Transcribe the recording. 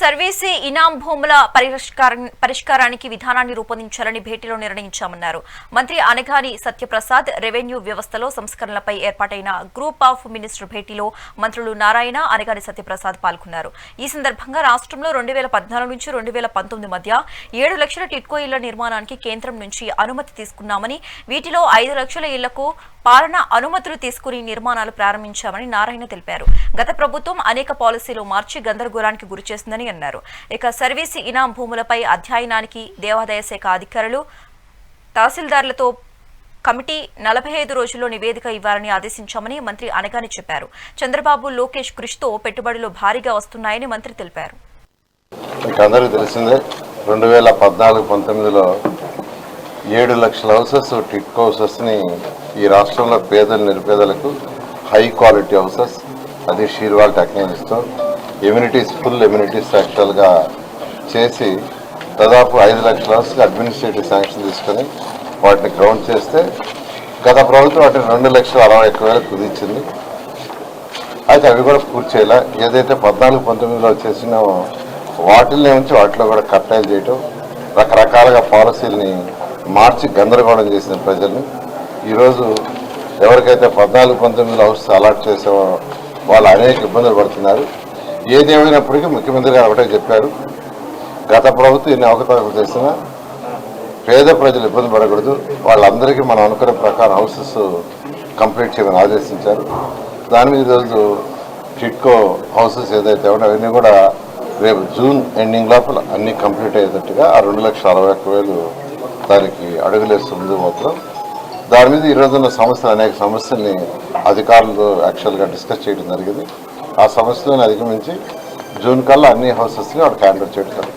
సర్వీసీ ఇనాం భూముల పరిష్కారం పరిష్కారానికి విధానాన్ని రూపొందించాలని భేటీలో నిర్ణయించామన్నారు. మంత్రి అనగాని సత్యప్రసాద్ రెవెన్యూ వ్యవస్థలో సంస్కరణలపై ఏర్పాటైన గ్రూప్ ఆఫ్ మినిస్టర్ భేటీలో మంత్రులు నారాయణ అనగాని సత్యప్రసాద్ పాల్గొన్నారు. ఈ సందర్భంగా రాష్ట్రంలో రెండు వేల పద్నాలుగు నుంచి రెండు వేల పంతొమ్మిది మధ్య ఏడు లక్షల టిట్కో ఇళ్ళ నిర్మాణానికి కేంద్రం నుంచి అనుమతి తీసుకున్నామని వీటిలో ఐదు లక్షల ఇళ్ళకు పాలన అనుమతులు తీసుకుని నిర్మాణాలు ప్రారంభించామని నారాయణ తెలిపారు. గత ప్రభుత్వం అనేక పాలసీలు మార్చి గందరగోళానికి గురిచేసిందని అన్నారు. ఇక సర్వీస్ ఇనాం భూములపై అధ్యయనానికి దేవాదాయ శాఖ అధికారులు తహసీల్దార్లతో కమిటీ నలభై ఐదు రోజుల్లో నివేదిక ఇవ్వాలని ఆదేశించామని మంత్రి అనగాని చెప్పారు. చంద్రబాబు లోకేష్ కృషితో పెట్టుబడులు భారీగా వస్తున్నాయని మంత్రి తెలిపారు. మీకు అందరికీ తెలిసిందే రెండు వేల పద్నాలుగు పంతొమ్మిదిలో ఏడు లక్షల హౌసెస్ టిట్కో హౌసెస్ని ఈ రాష్ట్రంలో పేదలు నిరుపేదలకు హై క్వాలిటీ హౌసెస్ అది షీర్వాల్ టెక్నాలజీస్తో ఎమ్యూనిటీస్ ఫుల్ ఎమ్యూనిటీస్ యాక్చువల్గా చేసి దాదాపు ఐదు లక్షల హౌస్కి అడ్మినిస్ట్రేటివ్ శాంక్షన్ తీసుకొని వాటిని గ్రౌండ్ చేస్తే గత ప్రభుత్వం వాటిని రెండు లక్షల అరవై ఒక్క వేలకు కుదించింది అయితే అవి కూడా పూర్తి చేయాలి. ఏదైతే పద్నాలుగు పంతొమ్మిదిలో చేసినామో వాటిల్ని ఉంచి వాటిలో కూడా కట్టాయిలు చేయటం రకరకాలుగా పాలసీలని మార్చి గందరగోళం చేసిన ప్రజల్ని. ఈరోజు ఎవరికైతే పద్నాలుగు పంతొమ్మిదిలో హౌస్ అలాట్ చేసామో వాళ్ళు అనేక ఇబ్బందులు పడుతున్నారు. ఏది ఏమైనప్పటికీ ముఖ్యమంత్రి గారు ఒకటే చెప్పారు. గత ప్రభుత్వం ఎన్ని అవకతవకలు చేసినా పేద ప్రజలు ఇబ్బంది పడకూడదు. వాళ్ళందరికీ మనం అనుకునే ప్రకారం హౌసెస్ కంప్లీట్ చేయమని ఆదేశించారు. దాని మీద ఈరోజు టిట్కో హౌసెస్ ఏదైతే ఉన్నాయో అవన్నీ కూడా రేపు జూన్ ఎండింగ్ లోపల అన్ని కంప్లీట్ అయ్యేటట్టుగా ఆ రెండు లక్షల అరవై ఒక్క వేలు దానికి అడుగులేస్తుంది మాత్రం దాని మీద ఈ రోజున్న సమస్యలు అనేక సమస్యల్ని అధికారులు యాక్చువల్గా డిస్కస్ చేయడం జరిగింది. ఆ సమస్యలను అధిగమించి జూన్ కల్లా అన్ని హౌసెస్ని వాడు క్యాండిల్ చేయడం